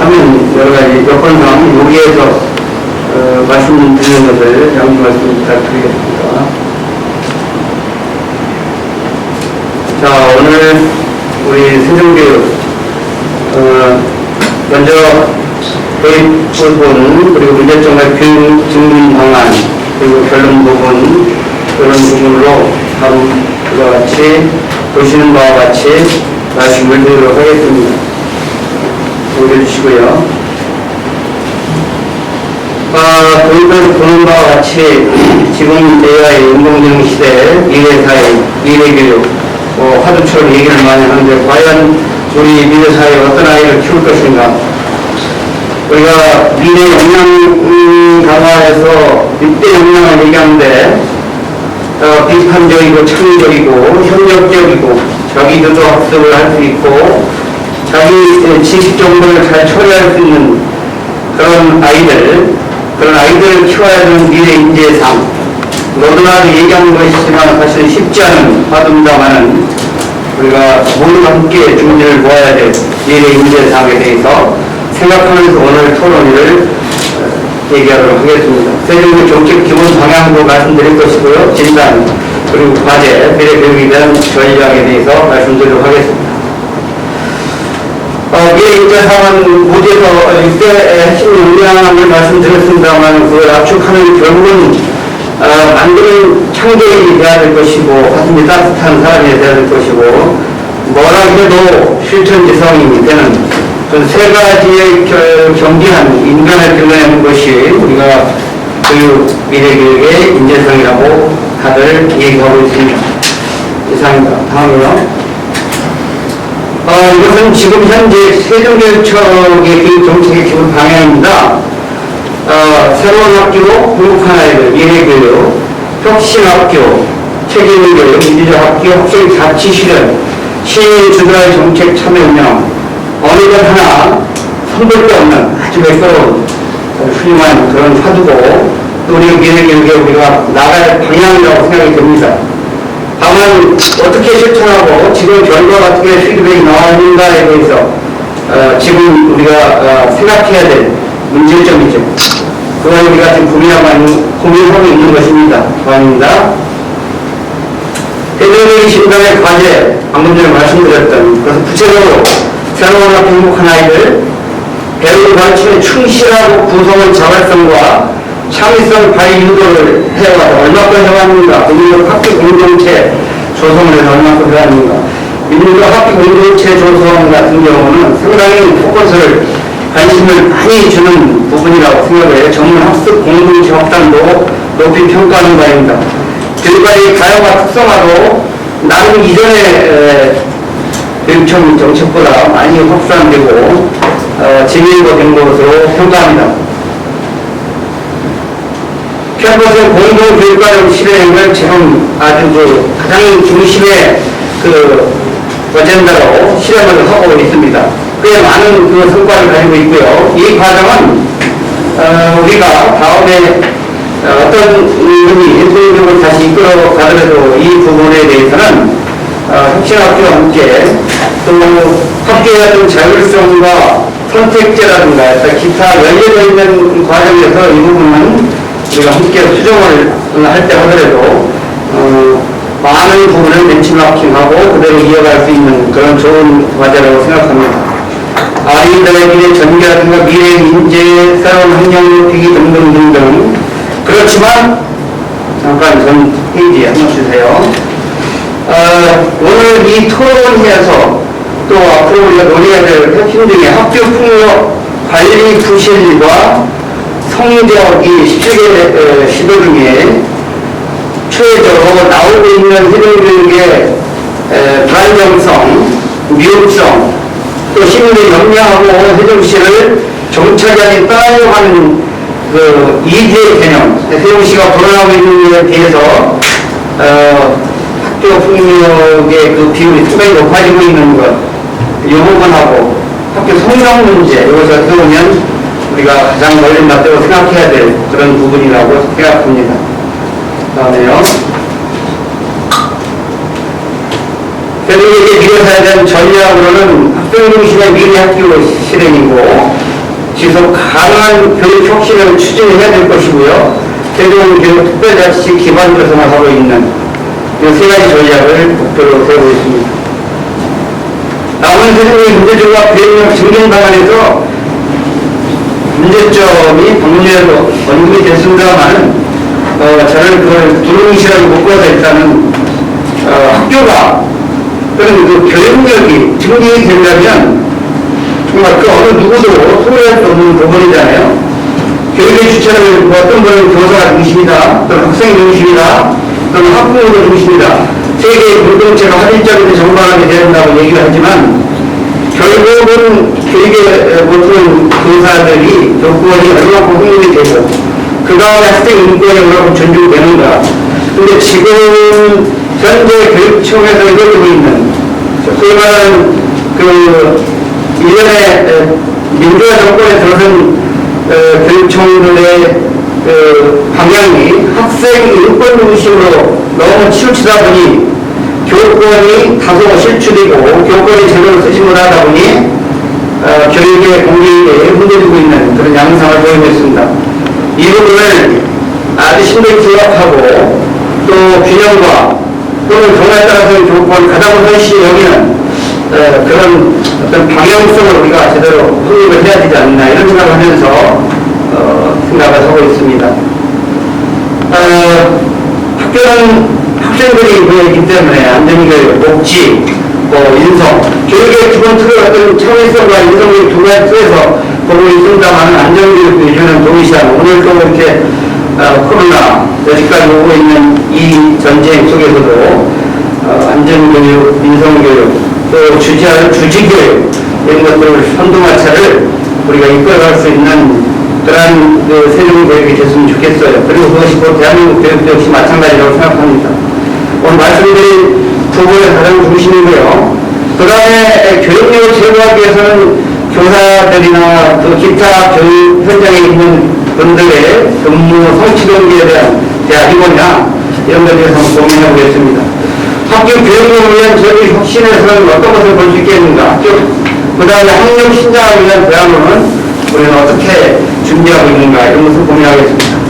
하면 여러 가지 여건상 여기에서 어, 말씀 드리는 것을 양해 말씀 부탁드리겠습니다. 자, 오늘 우리 세종교육, 어, 먼저 도입 부분, 그리고 문제점과 교육 증문 방안, 그리고 결론 부분, 그런 부분으로 다음 그와 같이 보시는 바와 같이 말씀을 드리도록 하겠습니다. 올려주시고요. 아, 도입을 보는 바와 같이 지금 AI 인공지능 시대 미래사회, 미래교육, 뭐 화두처럼 얘기를 많이 하는데 과연 우리 미래사회에 어떤 아이를 키울 것인가? 우리가 미래 역량 음, 강화에서 6대 역량을 얘기하는데 어, 비판적이고 창의적이고 협력적이고 자기도 학습을 할 수 있고 자기 에, 지식 정보를 잘 처리할 수 있는 그런 아이들 그런 아이들을 키워야 되는 미래 인재상 너도나도 얘기하는 것이지만 사실 쉽지 않은 바듭니다만은 우리가 모두 함께 중지를 모아야 될 미래 인재상에 대해서 생각하면서 오늘 토론회를 어, 얘기하도록 하겠습니다. 세종의 정책 기본 방향도 말씀드릴 것이고요. 진단, 그리고 과제, 미래 교육에 대한 전략에 대해서 말씀드리도록 하겠습니다. 어, 미래 인재상은 모두에서 6대 핵심 역량을 말씀드렸습니다만 그걸 압축하는 결국은 어, 만드는 창조인이 돼야 될 것이고 가슴이 따뜻한 사람이 돼야 될 것이고 뭐라 해도 실천지성이 되는 그런 세 가지의 겨- 경계한 인간을 드러내는 것이 우리가 교육, 미래교육의 인재성이라고 다들 얘기하고 있습니다. 이상입니다. 다음으로. 어, 이것은 지금 현재 세종교육청의 교육 정책의 기본 방향입니다. 어, 새로운 학교, 행복한 아이들, 미래교육, 혁신학교, 책임교육, 민주적 학교, 학생 자치 실현, 시민 주도의 정책 참여 운영, 어느 것 하나 데 없는 아주 매끄러운 훌륭한 그런 화두고 또 우리 미래교육에 우리가 나갈 방향이라고 생각이 됩니다. 다만 어떻게 실천하고 지금 결과가 어떻게 피드백이 나왔는가에 대해서 어, 지금 우리가 어, 생각해야 될 문제점이죠. 그걸 우리가 지금 고민하고, 고민하고 있는 것입니다. 고맙습니다. 대중적인 진단의 과제, 방금 전에 말씀드렸던 그래서 구체적으로 새로운 행복한 아이들, 배우 가르침에 충실하고 구성원 자발성과 창의성 발휘 유도를 해와서 얼마큼 해왔는가, 민주적 학교 공동체 조성을 해서 얼마큼 해왔는가, 민주적 학교 공동체 조성 같은 경우는 상당히 포커스를 관심을 많이 주는 부분이라고 생각을 해요. 전문 학습 공동체 확산도 높이 평가하는 바입니다. 교육과의 가형과 특성화도 나름 이전에 에, 교육청 정책보다 많이 확산되고 어, 진일보 된 것으로 평가합니다. 캠퍼스 공동 교육과정 실행을 지금 아주 그 가장 중심의 그 어젠다로 실행을 하고 있습니다. 꽤 많은 그 성과를 가지고 있고요. 이 과정은 어, 우리가 다음에 어, 어떤 분이 인도적으로 다시 이끌어 가더라도 이 부분에 대해서는 어, 혁신학교와 함께 또 학교의 어떤 자율성과 선택제라든가 기타 열려져 있는 과정에서 이 부분은 우리가 함께 수정을 할 때 하더라도 어, 많은 부분을 벤치마킹하고 그대로 이어갈 수 있는 그런 좋은 과제라고 생각합니다. 아이들의 미래 전개라든가 미래 인재, 새로운 환경 높이기 등등 등등. 그렇지만, 잠깐 전 페이지 한번 주세요. 어, 오늘 이 토론회에서 또 앞으로 우리가 논의해야 될 핵심 중에 학교 폭력 관리 부실과 성대학이 17개 시도 중에 최적으로 나오고 있는 해동교육의 에, 불안정성, 미흡성, 또 시민의 역량하고 해동시를 정착하게 따르려고 하는 그 이주의 개념, 해동시가 불어나고 있는 것에 대해서 어, 학교 폭력의 그 비율이 상당히 높아지고 있는 것, 이 부분하고 학교 성장 문제, 어떻게 보면 우리가 가장 멀리 맞다고 생각해야 될 그런 부분이라고 생각합니다. 다음에요. 세종에게 미래사에 대한 전략으로는 학생 중심의 미래 학교 실행이고 지속 가능한 교육 혁신을 추진해야 될 것이고요. 대중교육 특별자치 기반 조성을 하고 있는 이세 가지 전략을 목표로 세우고 있습니다. 남은 세상의 문제점과 비행력 증진 방안에서 문제점이 전에도 언급이 됐습니다만 어, 저는 그걸 두루뭉실하게 묶어서 일단은 어, 학교가 또는 그 교육력이 증진이 되려면 정말 그 어느 누구도 소외할 수 없는 부분이잖아요. 교육의 주체는 뭐 어떤 분은 교사가 중심이다, 또는 학생이 중심이다, 또는 학부모가 중심이다. 세계의 공동체가 정방하게 되야 된다고 얘기를 하지만 결국은 교육의 모든 교사들이 교권이 얼마큼 확립이 되고 그 다음에 학생 인권이 얼마큼 존중되는가. 근데 지금 현재 교육청에서 이루어지고 있는 말하는 그 일련의 민주화 정권에 들어선 어, 교육청들의 그 방향이 학생 인권 중심으로 너무 치우치다 보니 교권이 다소 실추되고 교권이 제대로 쓰지 못하다 보니 어, 교육의 공개에 흔들리고 있는 그런 양상을 보이고 있습니다. 이 부분을 아주 심도히 기억하고 또 균형과 또는 정화에 따라서 교권을 가장 우선시 여기는 어, 그런 어떤 방향성을 우리가 제대로 확립을 해야 되지 않나 이런 생각을 하면서 어, 생각을 하고 있습니다. 어, 학교는 학생들이 모여있기 때문에 안전교육, 복지, 뭐 인성, 교육의 기본 틀을 어떤 창의성과 인성의 두 가지 틀에서 보고 있습니다만 안전교육 위주는 동시에 오늘도 이렇게 어, 코로나 여기까지 오고 있는 이 전쟁 속에서도 어, 안전교육, 인성교육, 또 주지할 주지교육 이런 것들을 선도마차를 우리가 이끌어갈 수 있는 그러한 그 세종 교육이 됐으면 좋겠어요. 그리고 그것이 곧 대한민국 교육도 역시 마찬가지라고 생각합니다. 오늘 말씀드린 두 분의 가장 중심이고요. 그 다음에 교육력을 제고하기 위해서는 교사들이나 그 기타 교육 현장에 있는 분들의 근무 성취 동기에 대한 대학이거냐 이런 것에 대해서 한번 고민해 보겠습니다. 학교 교육을 위한 제도의 혁신에서는 어떤 것을 볼 수 있겠는가? 그 다음에 학력 신장을 위한 대안으로는 우리는 어떻게 준비하고 있는가? 이런 것을 고민하겠습니다.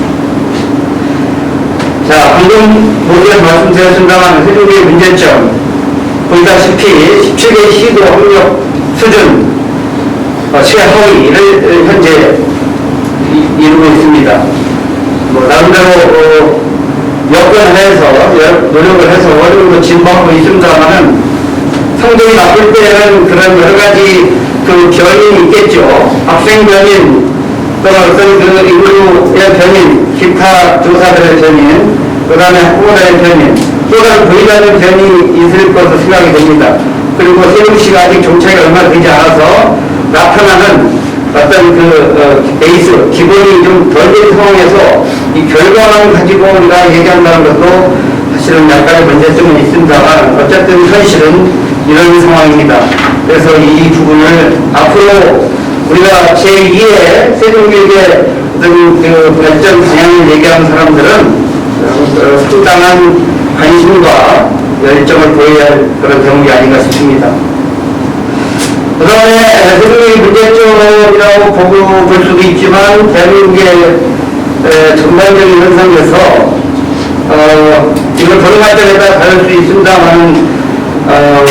자, 방금 모두에 말씀드렸습니다만 세종교의 문제점 보다시피 17개 시도 학력 수준 어, 최하위를 현재 이- 이루고 있습니다. 뭐 나름대로 어, 여건해서 여- 노력을 해서 어느 정도 진보하고 있습니다만은 성적이 나쁠 때는 그런 여러 가지 그 변이 있겠죠. 학생 변인 또는 어떤 그 인류의 변인, 기타 조사들의 변인, 그 다음에 학부모들의 변인, 또 다른 부의자들 변이 있을 것으로 생각이 됩니다. 그리고 세종시가 아직 정착이 얼마 되지 않아서 나타나는 어떤 그 어, 베이스, 기본이 좀덜 된 상황에서 이 결과만 가지고 우리가 얘기한다는 것도 사실은 약간의 문제점은 있습니다만 어쨌든 현실은 이런 상황입니다. 그래서 이 부분을 앞으로 우리가 제2의 세종교육의 어떤 그 발전 방향을 얘기하는 사람들은 어, 상당한 관심과 열정을 보여야 할 그런 대목이 아닌가 싶습니다. 그 다음에 세종의 문제점이라고 보고 볼 수도 있지만 대한민국의 에, 전반적인 현상에서 어, 이걸 때에 따라 다를 수 있습니다만 어,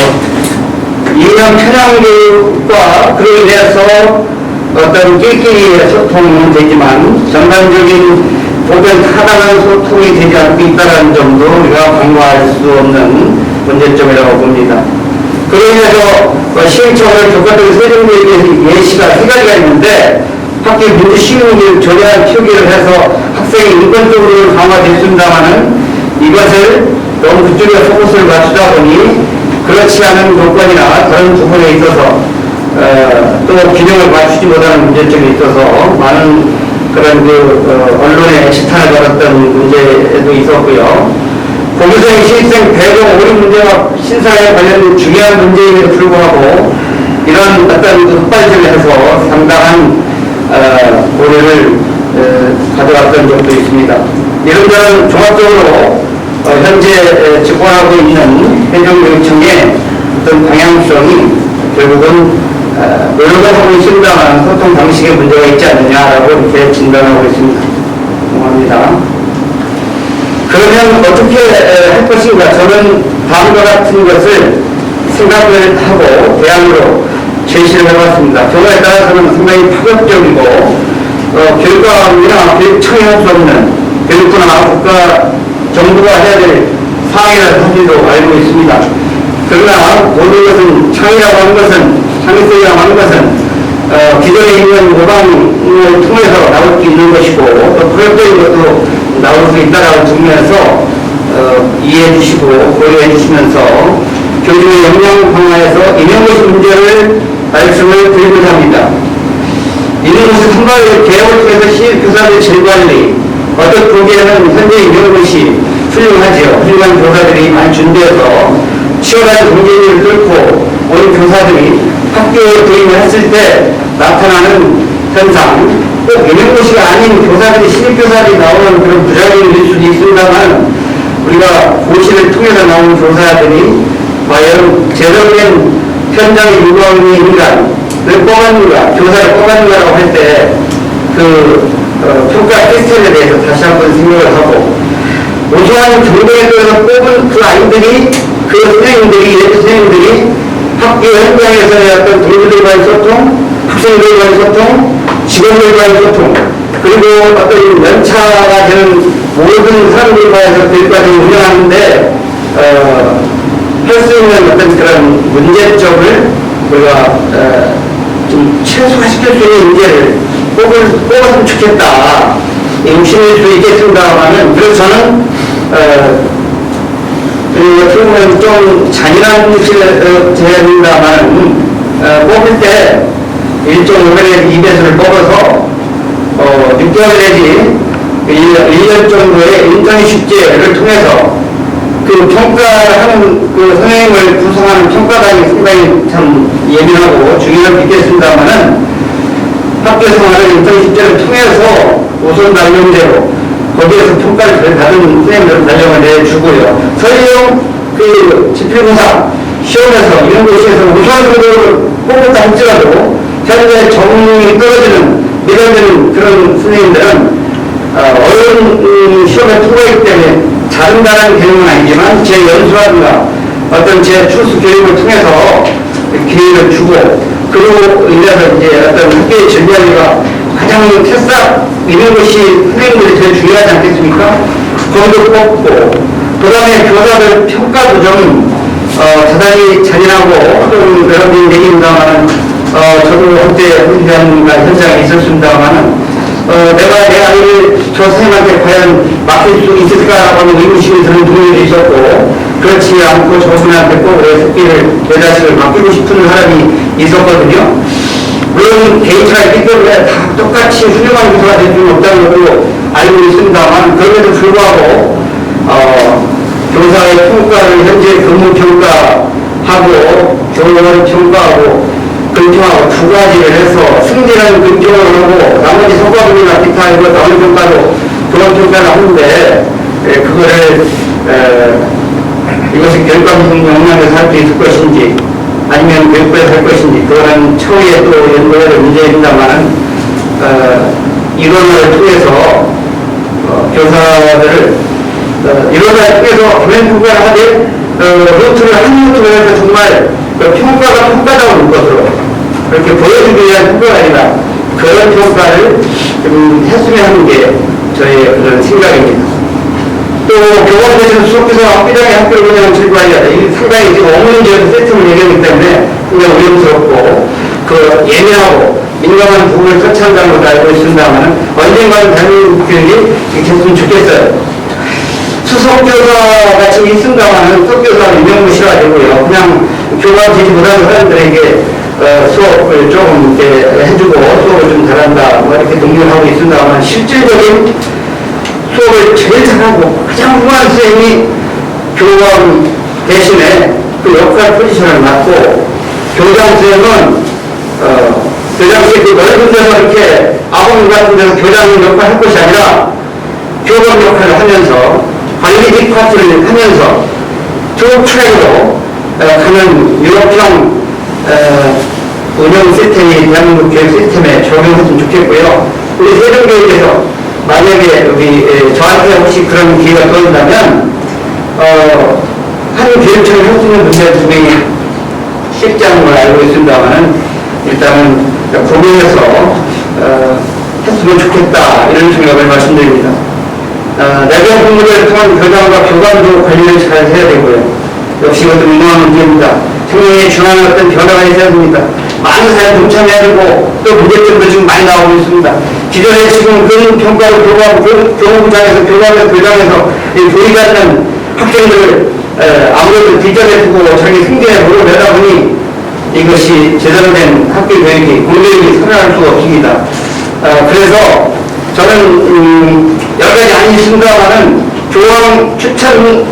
이념 편향 교육과 그로 인해서 어떤 끼리끼리의 소통은 되지만 전반적인 보편 타당한 소통이 되지 않고 있다는 점도 우리가 간과할 수 없는 문제점이라고 봅니다. 어, 시행청을 교과적인 세종교육의 예시가 세 가지가 있는데 학교 민주시민을 조례한 표기를 해서 학생의 인권적으로 강화됐습니다마는 이것을 너무 그쪽에 포커스를 맞추다 보니 그렇지 않은 조건이나 그런 부분에 있어서 어, 또 균형을 맞추지 못하는 문제점이 있어서 많은 그런 그 어, 언론에 시탄을 걸었던 문제도 있었고요. 공유생 신입생 배정 오류 문제와 신사에 관련 중요한 문제임에도 불구하고 이런 어떤 그 헛발질을 해서 상당한 어, 고려를 어, 가져왔던 적도 있습니다. 이런 점은 종합적으로 어, 현재 에, 집권하고 있는 행정교육청의 어떤 방향성이 결국은 어, 노력을 하고 있습니다만 소통 방식에 문제가 있지 않느냐라고 이렇게 진단하고 있습니다. 고맙습니다. 그러면 어떻게 에, 할 것인가? 저는 다음과 같은 것을 생각을 하고 대안으로 제시를 해봤습니다. 경우에 따라서는 상당히 파격적이고 어, 교육감이나 교육청이 할 수 없는 교육부나 국가 정부가 해야 될 사항이라는 사실도 알고 있습니다. 그러나 모든 것은 창의라고 하는 것은 창의성이라고 하는 것은 어, 기존에 있는 모방을 통해서 나올 수 있는 것이고 또 파격적인 것도 나올 수 있다라는 측면에서 어, 이해해 주시고 고려해 주시면서 교육의 역량 강화에서 임용고시 문제를 말씀을 드리고자 합니다. 임용고시 선발 개혁을 통해서 시교사들 질관리 어떤 보기에는 현재 임용고시 훌륭하지요. 훌륭한 교사들이 많이 준비해서 치열한 경쟁을 뚫고 온 교사들이 학교에 도입을 했을 때 나타나는 현상 꼭 임용고시가 아닌 교사들이 신입교사들이 나오는 그런 부작용일 수도 있습니다만 우리가 고시를 통해서 나오는 교사들이 과연 제대로 된 현장에 유구하는 인간을 뽑았는가, 교사를 뽑았는가라고 할 때그 평가 시스템에 대해서 다시 한번 생각을 하고 우수한 경쟁에 따라서 뽑은 그 아이들이 그 선생님들이, 예비 선생님들이 학교 현장에서의 어떤 동료들과의 소통, 학생들과의 소통, 직원들과의 소통, 그리고 어떤 연차가 되는 모든 사람들과의 교육과정을 운영하는데, 어, 할 수 있는 어떤 그런 문제점을 우리가 어, 좀 최소화시킬 수 있는 인재를 뽑을, 뽑았으면 좋겠다. 욕심일 수 있겠습니다만은, 그래서 저는, 어, 그 보면 좀 잔인한 제안입니다만 어, 뽑을 때 1.5배의 2배수를 뽑아서 어, 6개월 내지 1년 정도의 인턴 숙제를 통해서 그 평가하는 그 선생님을 구성하는 평가단이 상당히 참 예민하고 중요한 게 있겠습니다만은 학교 생활을 인턴 숙제를 통해서 우선 단명제로 거기에서 평가를 받은 선생님들 단령을 내주고요. 설령 그 지필고사 시험에서 이런 곳에서 정도를 뽑았다 할지라도 현재 정이 떨어지는 미달되는 그런 선생님들은 어, 어려운 음, 시험에 통과하기 때문에 자른다는 개념은 아니지만 제 연수라든가 어떤 제 출수 교육을 통해서 기회를 주고 그리고 인해서 이제 어떤 학교의 전략이가 가장 새싹 있는 것이 선생님들이 제일 중요하지 않겠습니까? 거기도 뽑고 그 다음에 교사들 평가도 좀 어, 대단히 잔인하고 좀 여러분이 얘기입니다만 어, 저도 한때 훈련과 현장에 있었습니다만은 어, 내가 내 아이를 저 선생님한테 과연 맡길 수 있을까라고 하는 의구심이 드는 분들도 있었고 그렇지 않고 저 선생님한테 꼭내 새끼를 내 자식을 맡기고 싶은 사람이 있었거든요. 물론 개인차가 있기 때문에 다 똑같이 훌륭한 교사가 될 수는 없다는 것도 알고 있습니다만 그럼에도 불구하고 어, 교사의 평가를 현재 근무 평가하고 교원을 평가하고 긍정하고 두 가지를 해서 승진하는 긍정을 하고 나머지 성과급이나 기타 이거 나머지 평가도 그런 평가를 하는데 에, 그거를 에, 이것이 결과적인 영향을 할수 있을 것인지 아니면 교육부에서 할 것인지 그거는 처우에 또 연구해야 문제입니다만은 어, 이론을 통해서 어, 교사들을 통해서 교행 평가를 하되 어, 루트를 한 루트를 해서 정말 그 평가가 평가다운 것으로 그렇게 보여주기 위한 평가가 아니라 그런 평가를 좀 했으면 하는 게 저의 그런 생각입니다. 또 교원대신 수석께서 학교장의 학교를 운영하는 질관이야. 이 상당히 지금 어머니제도 세팅을 얘기하기 때문에 굉장히 위험스럽고 그 예민하고 민감한 부분을 터치한다는 것도 알고 있습니다만 언젠가는 대한민국 교육이 이렇게 됐으면 좋겠어요. 수석교사가 지금 있습니다만은 수석교사는 임명무시가 되고요. 그냥 교감 지지 못하는 사람들에게 어, 수업을 조금 이렇게 해주고 수업을 좀 잘한다 뭐 이렇게 동료를 하고 있습니다만 실질적인 수업을 제일 잘하고 가장 훌륭한 선생님이 교감 대신에 그 역할 포지션을 맡고 교장 선생님은 어, 교장실그 넓은 데서 이렇게 아범 같은 데서 교장 역할 할 것이 아니라 교감 역할을 하면서 관리 디파트를 하면서 쭉 트랙으로 어, 가는 유럽형 어, 운영 시스템이 대한민국 교육 시스템에 적용했으면 좋겠고요. 우리 세종교육에서 만약에 우리 에, 저한테 혹시 그런 기회가 떠온다면 어, 한 교육청이 할수 있는 문제 중에 쉽지 않은 걸 알고 있습니다만은 일단은 고민해서 어, 했으면 좋겠다 이런 생각을 말씀드립니다. 어, 내년 공부를 통한 교장과 교관도 관리를 잘 해야 되고요. 역시 이것도 민감한 문제입니다. 생명에 중요한 어떤 변화가 있어야 됩니다. 많은 사람 동참해야 되고 또 문제점도 지금 많이 나오고 있습니다. 기존에 지금 그런 평가를 교과하고 교- 교무부장에서 교과에서 교장에서 않는 학생들을 에, 아무래도 뒷전에 두고 자기 승계에 몰아내다 보니 이것이 제대로 된 학교 교육이 공교육이 살아날 수가 없습니다. 어, 그래서 저는 음, 여러 가지 안이 있습니다만은 교원 추천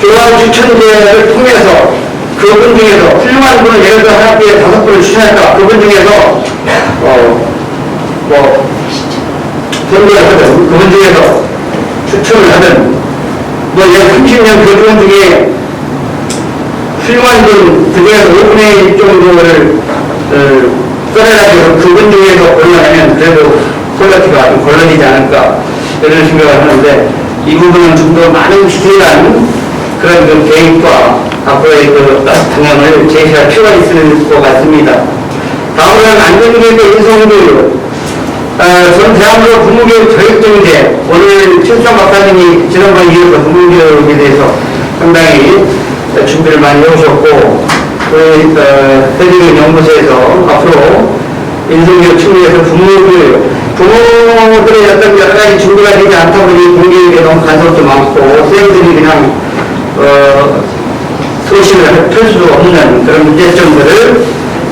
교원 추천제를 통해서 그분 중에서 훌륭한 분을 예를 들어 한 학교에 다섯 분을 추천했다. 그분 중에서 어뭐 선거를 하든 그분 중에서 추천을 하든 뭐약 30년 그 교원 중에 훌륭한 분 그중에서 5분의 1 정도를 어, 써내가지고 그분 중에서 골라내면 그래도 퀄리티가 좀 걸러지지 않을까 이런 생각을 하는데 이 부분은 좀 더 많은 디테일한 그런 그 계획과 앞으로의 그 방향을 제시할 필요가 있을 것 같습니다. 다음은 안전교육과 인성교육 어, 전 대한민국 국무교육 교육정제 오늘 최수정 박사님이 지난번 이어서 국무교육에 대해서 상당히 준비를 많이 해오셨고 우리 어, 세계교육 연구소에서 앞으로 인성교육 측면에서 부모교육 부모들의 어떤 여러 가지 준비가 되지 않다 보니 공교육에 너무 간섭도 많고 선생님들이 그냥 어, 소신을 펼 수 없는 그런 문제점들을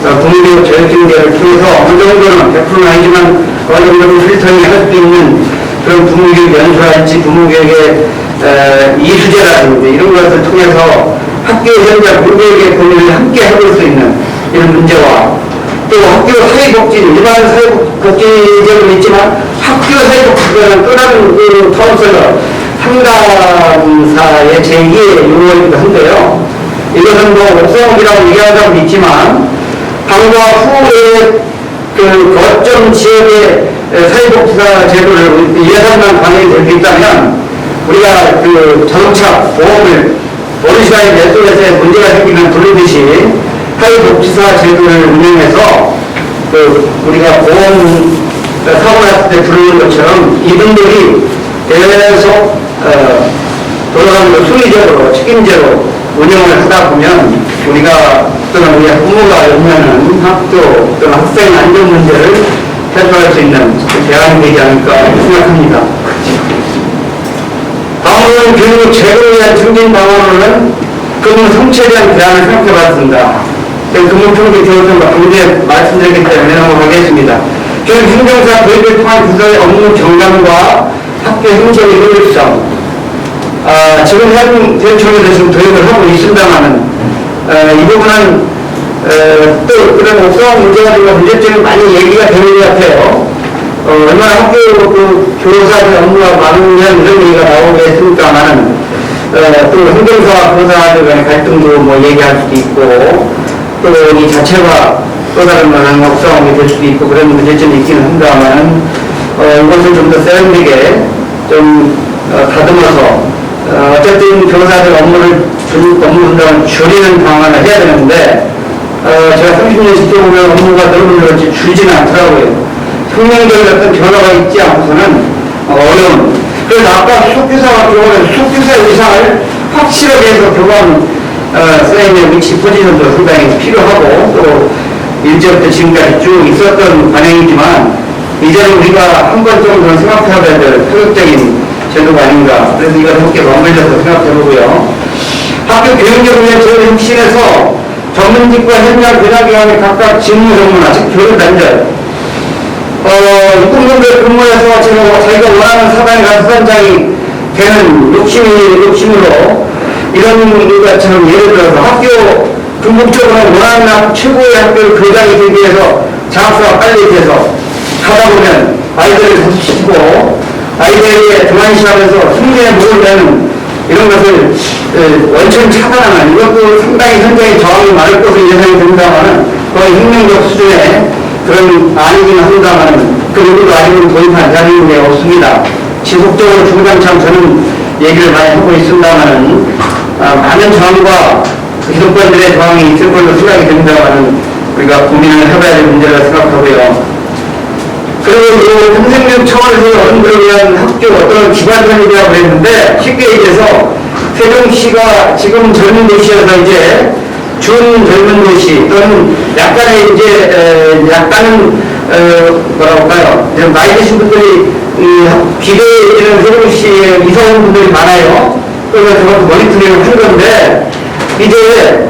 어, 국민교육 교육경제를 통해서 어느 정도는 100%는 아니지만 어느 정도는 필터링 할수 있는 그런 부모교육 연수랄지 부모교육의 에, 이수제라든지 이런 것을 통해서 학교 현장 공교육의 고민을 함께 해볼 수 있는 이런 문제와 또 학교 사회복지, 일반 사회복지제도 있지만 학교 사회복지제는 또 다른 그 카운슬러 상담사의 제2의 용어이기도 한데요. 이것은 뭐 옥상이라고 얘기하자고 있지만 방과 후에 그 거점 지역의 사회복지사 제도를 예산만 반영이 될수 있다면 우리가 그 자동차 보험을 어느 시간에 내 속에서 문제가 생기면 부르듯이 사회복지사 제도를 운영해서 그 우리가 보험 사고 났을 때 부르는 것처럼 이분들이 계속 어, 돌아가는 걸 수의적으로 책임제로 운영을 하다 보면 우리가 또는 우리 부모가 염려하는 학교 또는 학생 안전 문제를 해소할 수 있는 대안이 되지 않을까 생각합니다. 다음은 교육 제도에 대한 증진 방안으로는 근무 성취에 대한 대안을 생각해 봤습니다. 평균 교육과 경제 말씀드렸기 때문에 넘어가겠습니다. 교육 행정사 교육을 통한 부서의 업무 정량과 학교 행정의 효율성, 아, 지금 현 대청에서 지금 도입을 하고 있습니다만은, 어, 이 부분은, 어, 또 그런 옥상 문제가 좀 문제점이 많이 얘기가 되는 것 같아요. 어, 얼마나 학교 그 교사들 업무가 많으면 이런 얘기가 나오겠습니까만은, 어, 또 행정사와 교사들 간의 갈등도 뭐 얘기할 수도 있고, 또 이 자체가 또 다른 만한 옥상이 될 수도 있고 그런 문제점이 있기는 합니다만은, 어, 이것을 좀 더 세련되게 좀 어, 다듬어서 어, 어쨌든 교사들 업무를 줄, 업무 분담을 줄이는 방안을 해야 되는데 어, 제가 30년 지켜보면 업무가 늘고 늘었지 줄지는 않더라고요. 혁명적인 어떤 변화가 있지 않고서는 어, 어려운. 그래서 아까 수석교사 같은 경우는 수석교사 의상을 확실하게 해서 교관 어, 선생님의 위치 포지션도 상당히 필요하고 또 일제부터 지금까지 쭉 있었던 관행이지만 이제는 우리가 한번 정도는 생각해야 될 파격적인 제도가 아닌가. 그래서 이걸 함께 맞물려서 생각해보고요. 학교 교육적으로 저희 혁신에서 전문직과 현장 교사기관의 각각 직무 전문화, 즉 교육 단절. 어, 육군분들 근무해서 제가 자기가 원하는 가서 사단장이 되는 욕심이, 욕심으로 이런 것처럼 예를 들어서 학교 궁극적으로 원하는 학- 최고의 학교 교장이 되기 위해서 장학사가 빨리 돼서 하다 보면 아이들을 자수시키고 아이들에게 등한시하면서 승리의 목을 내는 이런 것을 어, 원천 차단하는 이것도 상당히 현장에 저항이 많을 것으로 예상이 됩니다만 거의 혁명적 수준의 그런 아니긴 합니다만 그 누구도 아직은 도입한 자리는 없습니다. 지속적으로 중간참 저는 얘기를 많이 하고 있습니다만은 아, 많은 저항과 그 기득권들의 저항이 있을 걸로 생각이 됩니다만은 우리가 고민을 해봐야 될 문제라 생각하고요. 그리고 이 평생교육 차원에서 어른들을 위한 학교 어떤 기반 편입이라고 했는데 쉽게 얘기해서 세종시가 지금 젊은 도시여서 이제 준 젊은 도시 또는 약간의 이제 에, 약간은 어, 뭐라고 할까요? 좀 나이 드신 분들이 이 기대되는 세종시에 이사 온 분들이 많아요. 그래서 그것도 모니터링을 한 건데 이제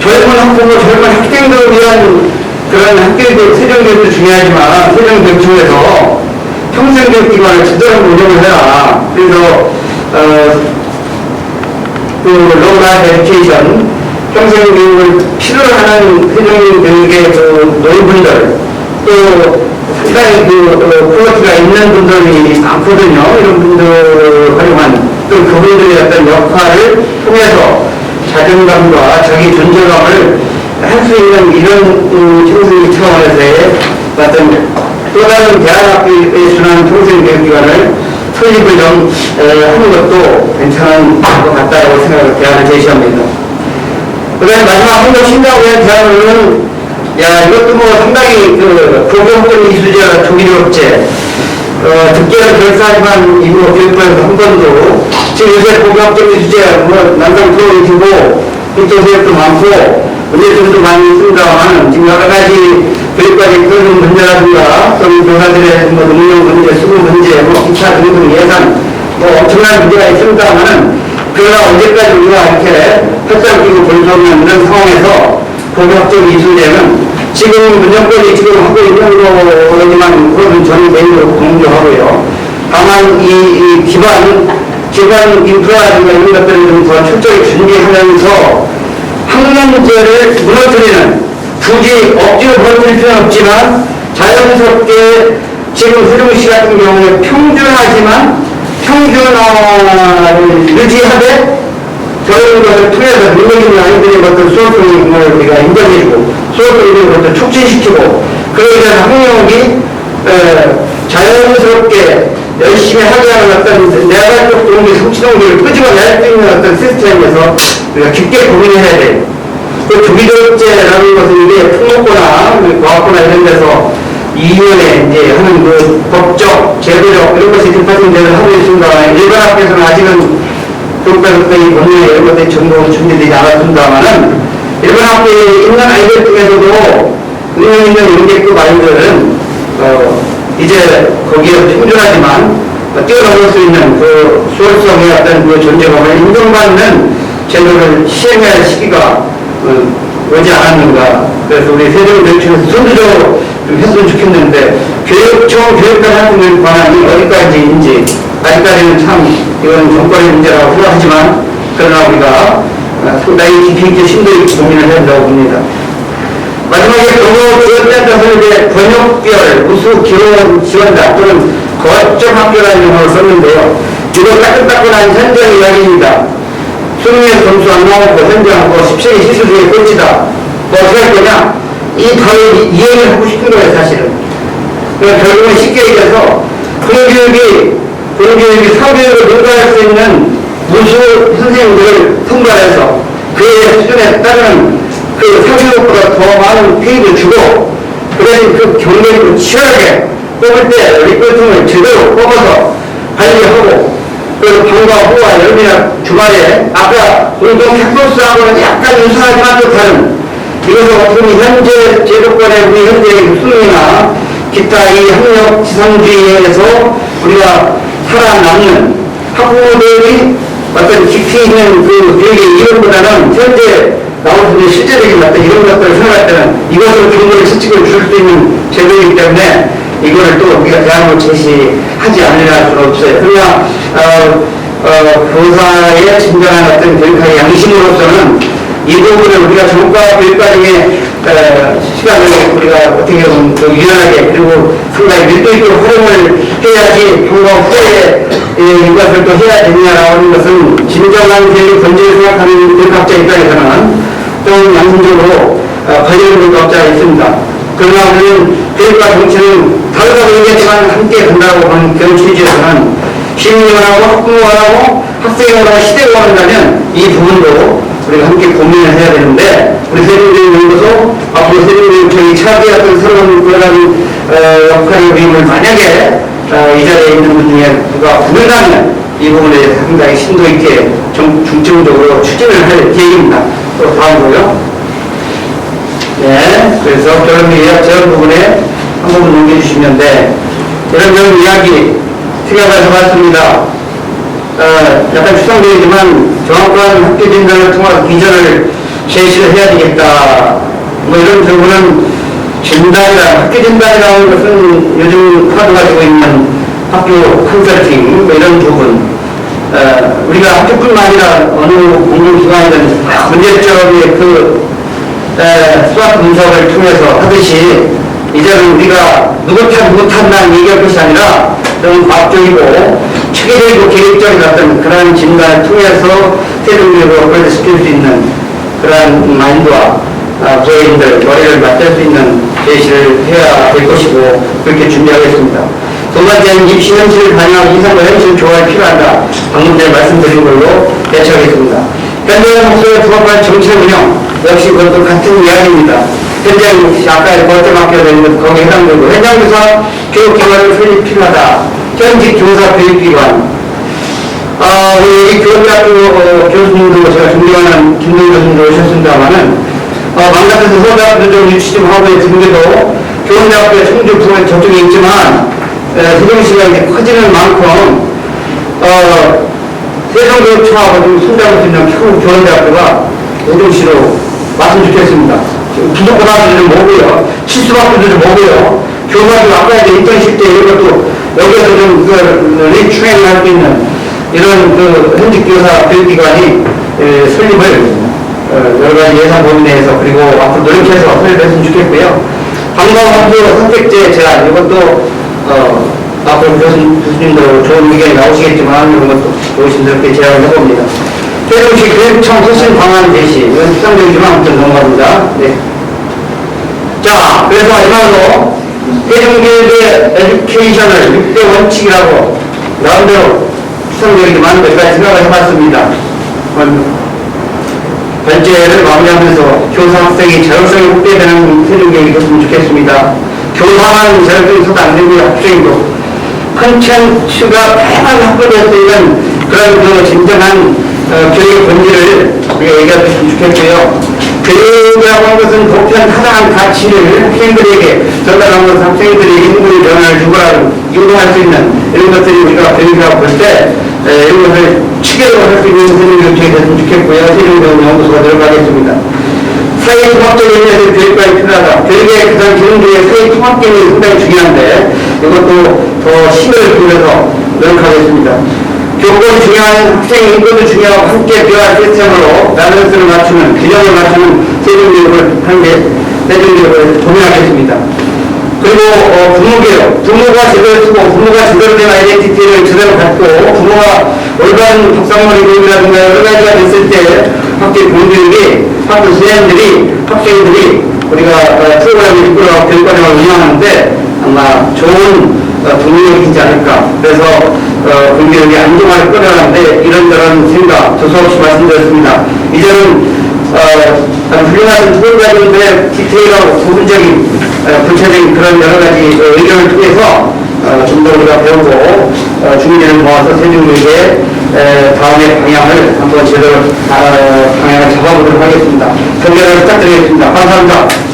젊은 학부모, 젊은 학생들을 위한 그런 학교들 세종교육도 중요하지만 세종교육청에서 평생교육기관을 제대로 운영을 해라. 그래서 어, 그 로우라이프 에듀케이션 평생교육을 필요로 하는 세종교육의 그 노인분들 또 상당히 그 어, 퀄리티가 있는 분들이 많거든요. 어떤 역할을 통해서 자존감과 자기 존재감을 할 수 있는 이런 음, 청소년 차원에서의 어떤 또 다른 대학학교에 준하는 청소년 교육기관을 설립을 좀 에, 하는 것도 괜찮은 것 같다고 생각을 대안을 제시합니다. 그 다음에 마지막 한국 신장위원 대안으로는 야 이것도 뭐 상당히 그 고교학점 이수제가 조기력제 어, 듣기는 결사하지만 이후 교육부에서 한 번도 지금 요새 고교학점 이수제 뭐 남성 수업이 주고 인터세도 많고 문제점도 많이 있습니다만 지금 여러 가지 교육과정 그런 문제라든가 또는 교사들의 뭐 능력 문제, 수급 문제, 뭐 기타 등등 예산 뭐 엄청난 문제가 있습니다만은 그러나 언제까지 우리가 이렇게 끼고 본성하는 이런 상황에서 고교학적 이수제는 지금 문정권이 지금 하고 있는 거지만 그거는 저는 개인적으로 공유하고요. 다만 이, 이 기반, 기반 인프라든가 이런 것들을 좀 더 철저히 준비하면서 학년제를 무너뜨리는 굳이 억지로 무너뜨릴 필요는 없지만 자연스럽게 지금 세종시 같은 경우에 평준하지만 평준화를 유지하되 저런 것을 통해서 능력 있는 아이들의 어떤 수업을 우리가 인정해주고 수업을 있는 것을 촉진시키고 그러기 위한 학력이 에, 자연스럽게 열심히 하게 하는 어떤 내각적 동기, 성취동기를 끄집어낼 수 있는 어떤 시스템에서 우리가 깊게 고민해야 돼요. 그 조기교육제라는 것은 이게 풍목고나 과학고나 이런 데서 이후에 이제 하는 그 법적, 제도적 이런 것이 뒷받침대를 하고 있습니다. 일반 학교에서는 아직은 교육과학의 법률 이런 것들이 전부 준비되지 않았습니다만은 일반 학교에 있는 아이들 중에서도 능력 있는 인계급 아이들은 어, 이제 거기에 충분하지만 어, 뛰어넘을 수 있는 그 수월성의 어떤 그 존재감을 인정받는 제도를 시행해야 할 시기가 어, 오지 않았는가. 그래서 우리 세종교육청에서 선두적으로 좀 했으면 좋겠는데 교육청 교육단 관한 이 어디까지인지 아직까지는 참 이건 정권의 문제라고 생각하지만 그러나 우리가 어, 상당히 깊이 있게 심도 있게 고민을 해야 된다고 봅니다. 마지막에 경호 지원센터에서 이제 번역별 우수 기록 지원자 또는 거점 학교라는 용어를 썼는데요. 이거 따끈따끈한 현장 이야기입니다. 수능에서 점수 안 나오고 현장하고 17기 시수중에 꼴찌다. 뭐 어떻게 할 거냐? 이 답을 이해를 하고 싶은 거예요, 사실은. 그러니까 결국은 쉽게 얘기해서 공교육이, 공교육이 사교육을 능가할 수 있는 무수 선생님들을 통과해서 그의 수준에 따르는 그 사교육보다 더 많은 페이를 주고 그래서 그 경력을 치열하게 뽑을 때 리크루팅을 제대로 뽑아서 관리하고 그래서 방과 후와 여름이나 주말에 아까 운동 캡소스하고는 약간 유사하지만 또 다른 이것은 어떻게 현재 제도권의 우리 현재 수능이나 기타 이 학력 지상주의에서 우리가 살아남는 학부모들이 어떤 있는 그 교육의 이론보다는 현재 나오는 실제적인 어떤 이런 것들을 생각할 때는 이것으로 경고를 실직을 줄 수 있는 제도이기 때문에 이거를 또 우리가 대안으로 제시하지 않으려 수는 없어요. 그러나 어, 어, 교사의 진정한 어떤 교육학의 양심으로서는 이 부분을 우리가 전과 교육과정에 에, 시간을 우리가 어떻게 보면 더 유연하게 그리고 상당히 밀도 있게 활용을 해야지 평범 후에 예, 이것을 또 해야 되느냐라고 하는 것은 진정한 교육 건재를 생각하는 교육학자 입장에서는 좀 양심적으로 어, 걸리는 교육학자가 있습니다. 그러나 우리는 교육과 정치는 다르다고 얘기하지만 함께 간다고 하는 그런 취지에서는 시민원하고 학부모하고 학생원하고 시대가 한다면 이 부분도 우리가 함께 고민을 해야 되는데 우리 세종교육연구소 앞으로 세종교육 저희 차기 어떤 새로운 그런 어, 역할의 우리를 만약에 어, 이 자리에 있는 분 중에 누가 부른다면 이 부분에 상당히 심도 있게 좀 중점적으로 추진을 할 계획입니다. 또 다음으로요. 네, 그래서 그런 이야기, 저런 부분에 한 부분 넘겨주시면 돼. 이런 이런 이야기 생각을 해봤습니다. 어, 약간 추상적이지만 정확한 학교 진단을 통해서 비전을 제시를 해야 되겠다. 뭐 이런 부분은 진단이라, 학교 진단이라는 것은 요즘 화두가 되고 있는 학교 컨설팅, 뭐 이런 부분. 어, 우리가 학교뿐만 아니라 어느 공공기관이든 문제점의 그 에, 수학 분석을 통해서 하듯이 이제는 우리가 누구 탓 누구 탓만 얘기할 것이 아니라 좀 과학적이고 체계적이고 계획적인 어떤 그런 진단을 통해서 세종교육을 업그레이드시킬 수 있는 그런 마인드와 아, 부모님들 머리를 맞댈 수 있는 제시를 해야 될 것이고 그렇게 준비하겠습니다. 두 번째는 입시 현실을 반영한 이상과 현실 조화가 필요하다. 방금 전에 말씀드린 걸로 대처하겠습니다. 현재 목소리에 부합한 정책 운영 역시 그것도 같은 이야기입니다. 현장 아까 거때 맡겨야 되는 것 거기에 해당되고 현장교사 교육기관을 설립 필요하다. 현직 교사 교육기관 아, 우리 교육대학교 어, 교수님도 제가 존경하는 김동 교수님도 오셨습니다만은 어, 망각해서 서울대학교 좀 유치 좀 하고 있는데도 교원대학교에 청주 부에 저쪽에 있지만 이제 커지는 만큼 어, 세종교육청하고 좀 손잡을 수 있는 큰 교원대학교가 세종시로 왔으면 좋겠습니다. 부족고등학교들은 뭐고요? 실수학교들은 뭐고요? 교사들 아까 이제 인턴십 때 이런 것도 여기서 좀 그, 리트레이닝 할수 있는 이런 그 현직 교사 교육기관이 에, 설립을 어, 여러 가지 예산 범위 내에서 그리고 앞으로 노력해서 설립했으면 좋겠고요. 관광학교 선택제 제한 이것도 어, 앞으로 교수, 교수님도 좋은 의견이 나오시겠지만 이런 것도 조심스럽게 제안을 해봅니다. 세종시 교육청 혁신 방안 제시 이건 추상적이지만 아무튼 넘어갑니다. 네. 자, 그래서 마지막으로 세종교육의 에듀케이션을 6대 원칙이라고 나름대로 추상적이지만 몇 가지 생각을 해봤습니다. 음, 번째를 마무리하면서 교사 학생이 자율성이 확대되는 세종교육이 됐으면 좋겠습니다. 자율성이 있어도 안 되고요. 학생도 컨텐츠가 다양한 학교에서 있는 그런 그 진정한 어, 교육의 본질을 우리가 얘기했으면 좋겠고요. 교육이라고 하는 것은 보편 타당한 가치를 학생들에게 전달하면서 학생들이 인물의 변화를 유발하는, 유도할 수 있는 이런 것들이 우리가 교육이라고 볼 때 이런 것을 체계로 할 수 있는 세종교육이 됐으면 좋겠고요. 세종교육 연구소가 들어가겠습니다. 사회 통합적인 의미에서 교육관이 필요하다. 교육의 가장 기능적인 사회 통합적인 상당히 중요한데 이것도 더 힘을 기울여서 노력하겠습니다. 교권이 중요한 학생 인권도 중요하고 함께 대화 시스템으로 밸런스를 맞추는 균형을 맞추는 세종교육을 한게 세종교육을 도면하겠습니다. 그리고 어, 부모교육, 부모가 제대로 쓰고 부모가 제대로 된 아이덴티티를 제대로 갖고 부모가 올바른 박상머리 교육이라든가 여러 가지가 됐을 때 학교 공교육이 학교 선생님들이 학생들이 우리가 어, 프로그램을 이끌어 교육과정을 운영하는데 아마 좋은 어, 동력이지 않을까. 그래서 어, 공교육이 안정화를 끌어가는데 이런저런 생각 두서없이 말씀드렸습니다. 이제는 어, 훌륭한 프로그램인데 디테일하고 부분적인 어, 구체적인 그런 여러 가지 어, 의견을 통해서 어, 좀더 우리가 배우고 어, 준비를 모아서 에, 다음의 방향을 한번 제대로 어, 방향을 잡아보도록 하겠습니다. 경례를 부탁드리겠습니다. 감사합니다.